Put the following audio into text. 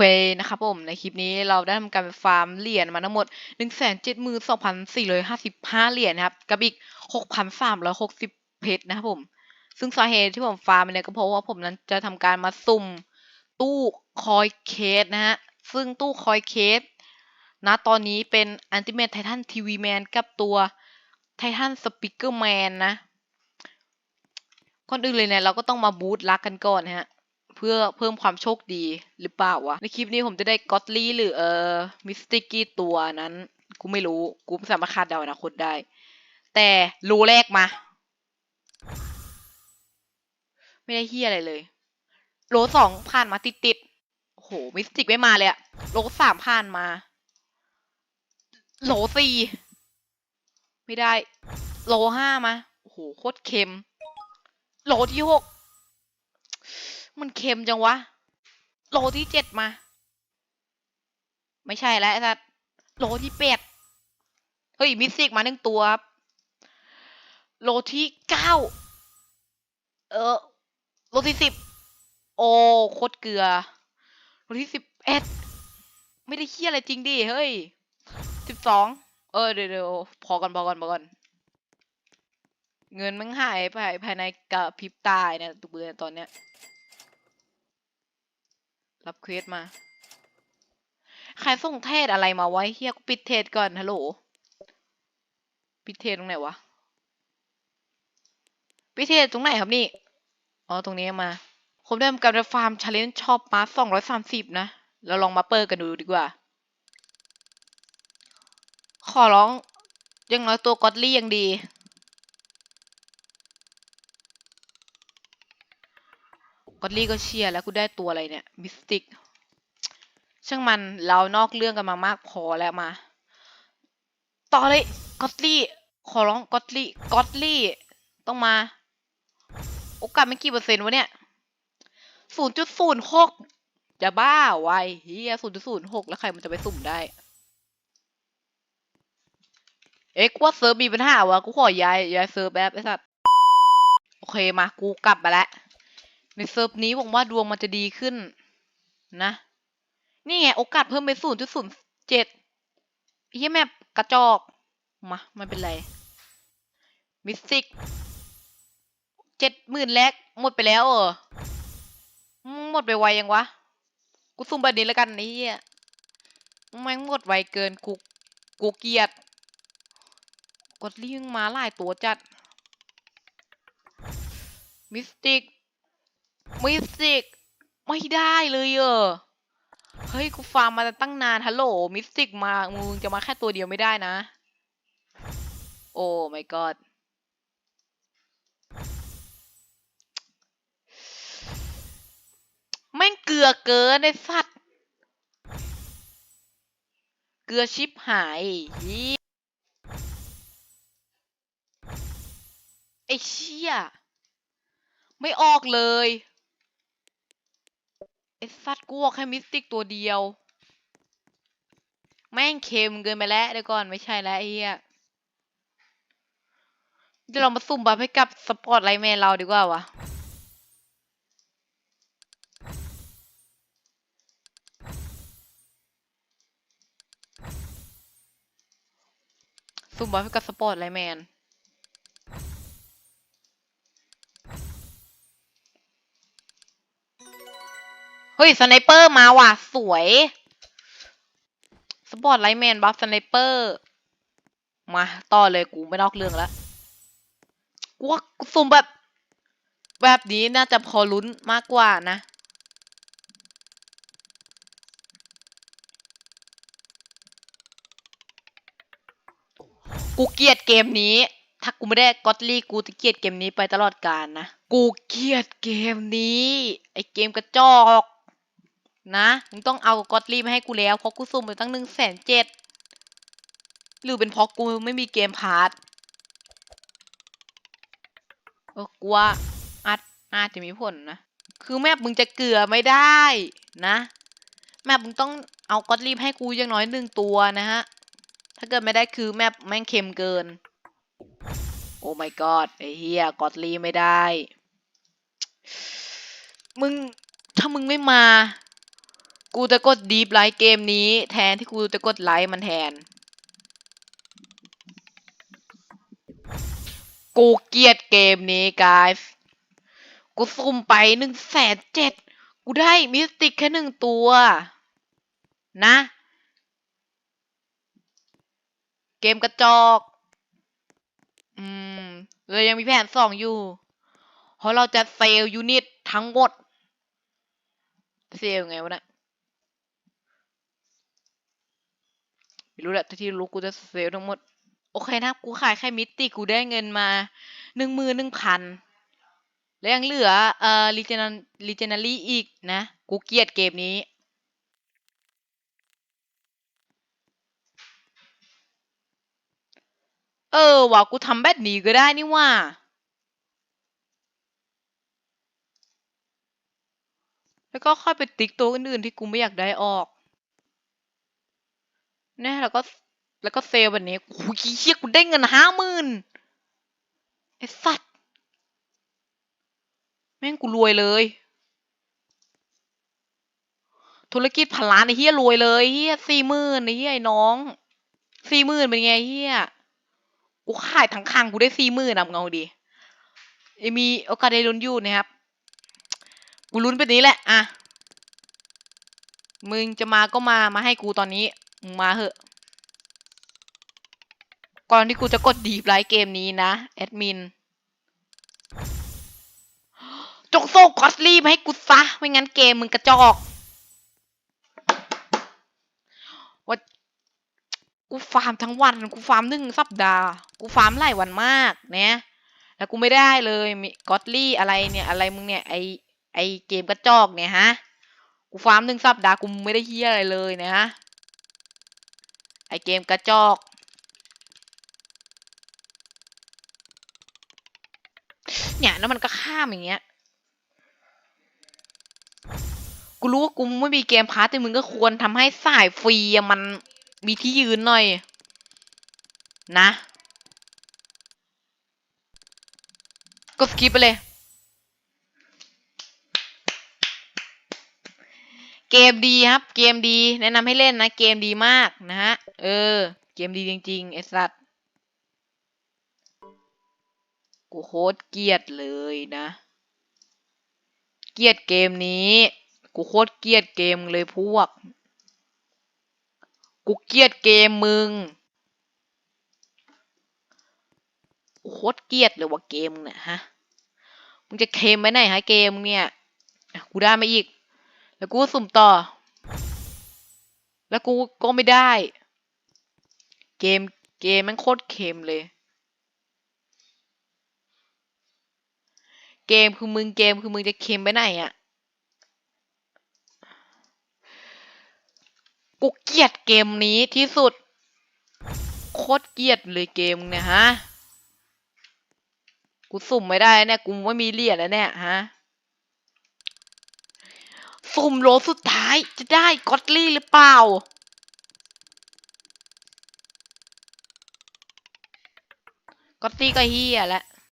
เคนะครับผมในคลิปนี้เราได้ทำการไปฟาร์มเหรียญมาทั้งหมด 172,455 เหรียญนะครับ กับอีก 6,360 เพชรนะครับผม ซึ่งสาเหตุที่ผมฟาร์มเนี่ยก็เพราะว่าผมนั้นจะทำการมาสุ่มตู้คอยเคสนะฮะ ซึ่งตู้คอยเคสนะตอนนี้เป็นอันติเมทไททันทีวีแมนกับตัวไททันสปิเกอร์แมนนะ ก่อนอื่นเลยเนี่ยเราก็ต้องมาบูตลักกันก่อนนะฮะ เพื่อเพิ่มความโชคดีหรือเปล่าวะ ในคลิปนี้ผมจะได้ก็อตลี่หรือเออมิสติกี้ตัวนั้น กูไม่รู้ กูไม่สามารถคาดเดาอนาคตได้ แต่รู้แรกมา ไม่ได้เฮียอะไรเลย โลสองผ่านมาติดติดโอ้โห มิสติกไม่มาเลยอะโลสามผ่านมาโหลสี่ไม่ได้ โลห้ามา โอ้โห โคตรเค็มโหลที่หก มันเค็มจังวะ โลที่เจ็ดมา ไม่ใช่แล้วไอ้สัสโลที่แปดเฮ้ยมิสติกมาหนึ่งตัวครับ โลที่เก้าเออ โลที่สิบโอ้โคตรเกลือ โลที่สิบเอ็ดไม่ได้เคี้ยอะไรจริงดิ เฮ้ยสิบสองเออเดี๋ยวเดี๋ยวพอก่อนพอก่อนพอก่อน เงินมันหายไปภายในกระพริบตายเนี่ยตุเบือตอนเนี้ย รับเควสมา ใครส่งเทศอะไรมาไว้เฮียกูปิดเทศก่อนฮัลโหล ปิดเทศตรงไหนวะ ปิดเทศตรงไหนครับนี่ อ๋อ ตรงนี้มา ผมได้ทำการฟาร์มชาเลนจ์ชอบมาสองร้อยสามสิบนะ เราลองมาเปิดกันดูดีกว่า ขอร้องยังน้อยตัวก็อดลี่ยังดี ก็อดลี่ก็เชียร์แล้วกูได้ตัวอะไรเนี่ยมิสติกช่างมันเรานอกเรื่องกันมามากพอแล้วมา ต่อเลยก็อดลี่ขอร้องก็อดลี่ก็อดลี่ต้องมา โอกาสไม่กี่เปอร์เซ็นต์วะเนี่ยศูนย์จุดศูนย์หกจะบ้าไวะไอ้เฮียศูนย์จุดศูนย์หกแล้วใครมันจะไปสุ่มได้ เอ๊ะกูว่าเซิร์ฟมีปัญหาวะกูขอย้ายย้ายเซิร์ฟแบบไอ้สัตว์โอเคมากูกลับมาแล้ว ในเซิร์ฟนี้หวังว่าดวงมันจะดีขึ้น นะ นี่ไงโอกาสเพิ่มไปศูนย์จุดศูนย์เจ็ดเฮียแมปกระจอก มาไม่เป็นไรมิสติกเจ็ดหมื่นแรกหมดไปแล้วเออหมดไปไวยังวะ กูซุ่มแบบนี้แล้วกันไอ้เหี้ยแม่งหมดไวเกินกูกูเกียดกดลิงมาหลายตัวจัดมิสติก มิสติกไม่ได้เลยเออเฮ้ยกูฟาร์มมาตั้งนานฮัลโหลมิสติกมามึงจะมาแค่ตัวเดียวไม่ได้นะ โอ้ my god แม่งเกลือเกินไอ้สัตว์ เกลือชิปหายเฮียไอ้เชี่ยไม่ออกเลย ไอ้สัตว์กูออกแค่มิสติกตัวเดียว แม่งเค็มเกินไปแล้วเดี๋ยวก่อนไม่ใช่แล้วไอ้เฮียเดี๋ยวเรามาสุ่มบัฟให้กับสปอร์ตไลท์แมนเราดีกว่าวะสุ่มบัฟให้กับสปอร์ตไลท์แมน เฮ้ยสไนเปอร์มาว่ะ สวย สปอร์ตไลท์แมนบัฟสไนเปอร์ มาต่อเลยกูไม่นอกเรื่องแล้วกูว่าสุ่มแบบ แบบนี้น่าจะพอลุ้นมากกว่านะกูเกลียดเกมนี้ ถ้ากูไม่ได้ก็อตลี่กูจะเกลียดเกมนี้ไปตลอดกาลนะ กูเกลียดเกมนี้ ไอเกมกระจอก นะมึงต้องเอาก็อตลี่มาให้กูแล้วเพราะกูสุ่มไปตั้งหนึ่งแสนเจ็ดหรือเป็นเพราะกูไม่มีเกมพาร์ทเออกูว่าอาจอาจจะมีผลนะ คือแม่มึงจะเกลือไม่ได้นะ แม่มึงต้องเอาก็อตลี่ให้กูอย่างน้อยหนึ่งตัวนะฮะ ถ้าเกิดไม่ได้คือแมปแม่งเค็มเกิน โอ้ my god ไอ้เฮียกอดลีไม่ได้ มึงถ้ามึงไม่มา กูจะกดดีฟไลท์เกมนี้ แทนที่กูจะกดไลท์มันแทน กูเกลียดเกมนี้ guys กูซุ่มไปหนึ่งแสนเจ็ดกูได้มิสติกแค่หนึ่งตัว นะ เกมกระจอก อืมเรายังมีแผนสองอยู่ เพราะเราจะเซลล์ยูนิตทั้งหมด เซลไงวะเนะไรู้แหละแต่ที่รู้กูจะเซลล์ทั้งหมด โอเคนะ กูขายแค่มิติกูได้เงินมาหนึ่งมือหนึ่งพันแล้วยังเหลือเอ่อรีเจนรีเจนารีอีกนะ กูเกลียดเกมนี้ เออว่ะกูทำแบบนี้ก็ได้นี่ว่าแล้วก็ค่อยไปติ๊กตัวอื่นๆที่กูไม่อยากได้ออก แน่ยแล้วก็แล้วก็เซลล์แบบนี้โอ้ยเฮียกูได้เงินห้าหมื่นไอ้สัตว์แม่งกูรวยเลย ธุรกิจพันล้านไอ้เฮียรวยเลยเฮียสี่หมื่นไอ้เฮียไอ้น้องสี่หมื่นเป็นไงเฮียกูขายทั้งคังกูได้สี่หมื่นนำเงาดีไอ้มีโอกาสได้ลุ้นอยู่นะครับ กูลุ้นไปนี้แหละ อะ มึงจะมาก็มา มาให้กูตอนนี้ มึงมาเหอะ ก่อนที่กูจะกดดีฟไลท์เกมนี้นะ แอดมินจงส่คอสลี่มาให้กูซะ ไม่งั้นเกมมึงกระจอกว่ากูฟาร์มทั้งวัน กูฟาร์มหนึ่งสัปดาห์ กูฟาร์มหลายวันมากเนะแล้วกูไม่ได้เลยมีกอตลี่อะไรเนี่ย อะไรมึงเนี่ย ไอไอเกมกระจอกเนี่ยฮะ กูฟาร์มหนึ่งสัปดาห์กูไม่ได้เฮียอะไรเลยนะฮะ ไอเกมกระจอก เนี่ยแล้วมันก็ข้ามอย่างเงี้ย กูรู้ว่ากูไม่มีเกมพาร์ตแต่มึงก็ควรทำให้สายฟรีมันมีที่ยืนหน่อย นะ ก็สกิปไปเลย เกมดีครับ เกมดี แนะนำให้เล่นนะ เกมดีมากนะฮะ เออ เกมดีจริงๆไอ้สัตว์ กูโคตรเกลียดเลยนะ เกลียดเกมนี้ กูโคตรเกลียดเกมเลยพวก กูเกลียดเกมมึง กูโคตรเกลียดเลยว่าเกมเนี่ยฮะ มึงจะเคมไว้ไหนฮะเกมเนี่ย กูได้มาอีก แล้วกูสุ่มต่อ แล้วกูก็ไม่ได้ เกมเกมมันโคตรเค็มเลย เกมคือมึงเกมคือมึงจะเค็มไปไหนอะ่ะ กูเกลียดเกมนี้ที่สุด โคตรเกลียดเลยเกมเนี่ยฮะ กูสุ่มไม่ได้เนี่ยกูไม่มีเหรียญแล้วเนี่ยฮะ สุ่มโลสุดท้ายจะได้กอตลี่หรือเปล่ากอตลี่ก็เฮียแล้ว